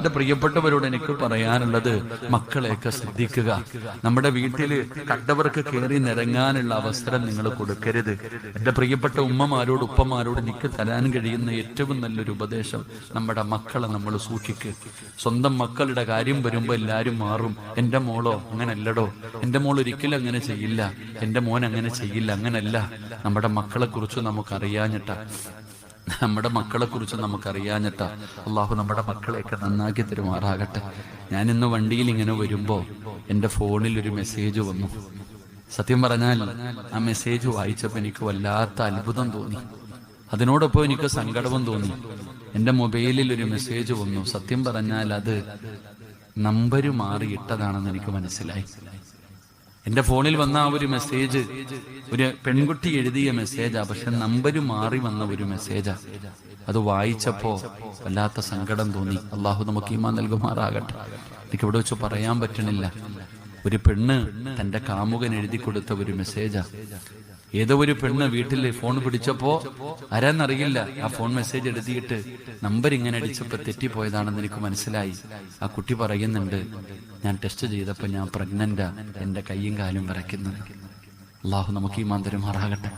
എന്റെ പ്രിയപ്പെട്ടവരോട് എനിക്ക് പറയാനുള്ളത് മക്കളെയൊക്കെ ശ്രദ്ധിക്കുക. നമ്മുടെ വീട്ടിൽ കണ്ടവർക്ക് കയറി നിരങ്ങാനുള്ള അവസരം നിങ്ങൾ കൊടുക്കരുത്. എന്റെ പ്രിയപ്പെട്ട ഉമ്മമാരോട് ഉപ്പമാരോട് എനിക്ക് തരാൻ കഴിയുന്ന ഏറ്റവും നല്ലൊരു ഉപദേശം നമ്മുടെ മക്കളെ നമ്മൾ സൂക്ഷിക്കുക സ്വന്തം മക്കളുടെ കാര്യം വരുമ്പോ എല്ലാരും മാറും. എന്റെ മോളോ അങ്ങനല്ലടോ. എന്റെ മോൾ ഒരിക്കലും അങ്ങനെ ചെയ്യില്ല. എന്റെ മോൻ അങ്ങനെ ചെയ്യില്ല അങ്ങനല്ല. നമ്മുടെ മക്കളെ കുറിച്ച് നമുക്കറിയാഞ്ഞിട്ട. നമ്മുടെ മക്കളെ കുറിച്ച് നമുക്കറിയാഞ്ഞിട്ടാ അള്ളാഹു നമ്മുടെ മക്കളെയൊക്കെ നന്നാക്കി തരുമാറാകട്ടെ. ഞാൻ ഇന്ന് വണ്ടിയിൽ ഇങ്ങനെ വരുമ്പോ എന്റെ ഫോണിൽ ഒരു മെസ്സേജ് വന്നു. സത്യം പറഞ്ഞാൽ ആ മെസ്സേജ് വായിച്ചപ്പോൾ എനിക്ക് വല്ലാത്ത അത്ഭുതം തോന്നി. അതിനോടൊപ്പം എനിക്ക് സങ്കടവും തോന്നി. എന്റെ മൊബൈലിൽ ഒരു മെസ്സേജ് വന്നു. സത്യം പറഞ്ഞാൽ അത് നമ്പര് മാറി ഇട്ടതാണെന്ന് എനിക്ക് മനസ്സിലായി. എന്റെ ഫോണിൽ വന്ന ആ ഒരു മെസ്സേജ് ഒരു പെൺകുട്ടി എഴുതിയ മെസ്സേജാ പക്ഷെ നമ്പർ മാറി വന്ന ഒരു മെസ്സേജാ. അത് വായിച്ചപ്പോ വല്ലാത്ത സങ്കടം തോന്നി. അള്ളാഹു നമുക്ക് ഈമാൻ നൽകുമാറാകട്ടെ. എനിക്ക് ഇവിടെ വെച്ച് പറയാൻ പറ്റണില്ല. ഒരു പെണ്ണ് തന്റെ കാമുകൻ എഴുതി കൊടുത്ത ഒരു മെസ്സേജാ. ഏതോ ഒരു പെണ്ണ് വീട്ടിൽ ഫോൺ പിടിച്ചപ്പോ ആരാന്നറിയില്ല. ആ ഫോൺ മെസ്സേജ് എഴുതിയിട്ട് നമ്പർ ഇങ്ങനെ അടിച്ചപ്പോ തെറ്റിപ്പോയതാണെന്ന് എനിക്ക് മനസ്സിലായി. ആ കുട്ടി പറയുന്നുണ്ട് ഞാൻ ടെസ്റ്റ് ചെയ്തപ്പോ ഞാൻ പ്രഗ്നന്റാ എന്റെ കൈയും കാലും വിറയ്ക്കുന്നത് അള്ളാഹു നമുക്ക് ഈ മാന്തരം മാറാകട്ടെ